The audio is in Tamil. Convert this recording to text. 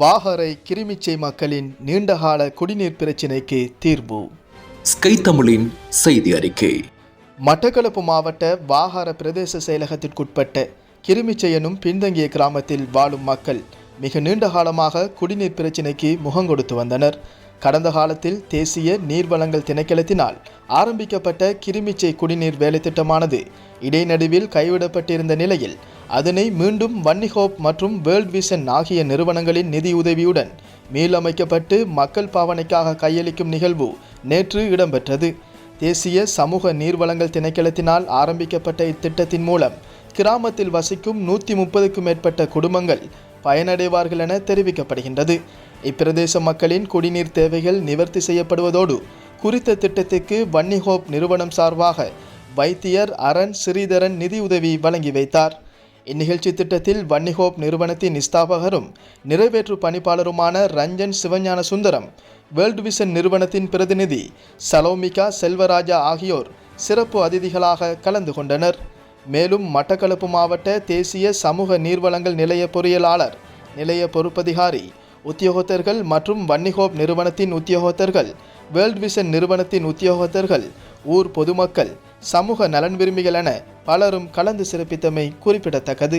வாகரை கிருமிச்சை மக்களின் நீண்டகால குடிநீர் பிரச்சினைக்கு தீர்வு. ஸ்கை தமிழின் செய்தி அறிக்கை. மட்டக்களப்பு மாவட்ட வாகார பிரதேச செயலகத்திற்குட்பட்ட கிருமிச்சை எனும் பின்தங்கிய கிராமத்தில் வாழும் மக்கள் மிக நீண்ட காலமாக குடிநீர் பிரச்சினைக்கு முகங்கொடுத்து வந்தனர். கடந்த காலத்தில் தேசிய நீர்வளங்கள் திணைக்களத்தினால் ஆரம்பிக்கப்பட்ட கிருமிச்சை குடிநீர் வேலை திட்டமானது இடைநடுவில் கைவிடப்பட்டிருந்த நிலையில் அதனை மீண்டும் வன்னிஹோப் மற்றும் வேர்ல்ட் விஷன் ஆகிய நிறுவனங்களின் நிதியுதவியுடன் மீளமைக்கப்பட்டு மக்கள் பாவனைக்காக கையளிக்கும் நிகழ்வு நேற்று இடம்பெற்றது. தேசிய சமூக நீர்வளங்கள் திணைக்களத்தினால் ஆரம்பிக்கப்பட்ட இத்திட்டத்தின் மூலம் கிராமத்தில் வசிக்கும் நூற்றி முப்பதுக்கும் மேற்பட்ட குடும்பங்கள் பயனடைவார்கள் என தெரிவிக்கப்படுகின்றது. இப்பிரதேச மக்களின் குடிநீர் தேவைகள் நிவர்த்தி செய்யப்படுவதோடு குறித்த திட்டத்திற்கு வன்னிஹோப் நிறுவனம் சார்பாக வைத்தியர் அரண் ஸ்ரீதரன் நிதியுதவி வழங்கி வைத்தார். இந்நிகழ்ச்சி திட்டத்தில் வன்னிகோப் நிறுவனத்தின் ஸ்தாபகரும் நிறைவேற்று பணிப்பாளருமான ரஞ்சன் சிவஞான சுந்தரம் வேர்ல்டு விஷன் நிறுவனத்தின் பிரதிநிதி சலோமிகா செல்வராஜா ஆகியோர் சிறப்பு அதிதிகளாக கலந்து கொண்டனர். மேலும் மட்டக்களப்பு மாவட்ட தேசிய சமூக நீர்வளங்கள் நிலைய பொறியியலாளர் நிலைய பொறுப்பதிகாரி உத்தியோகத்தர்கள் மற்றும் வன்னிகோப் நிறுவனத்தின் உத்தியோகத்தர்கள் வேர்ல்ட் விஷன் நிறுவனத்தின் உத்தியோகத்தர்கள் ஊர் பொதுமக்கள் சமூக நலன் விரும்பிகள் என பலரும் கலந்து சிறப்பித்தமை குறிப்பிடத்தக்கது.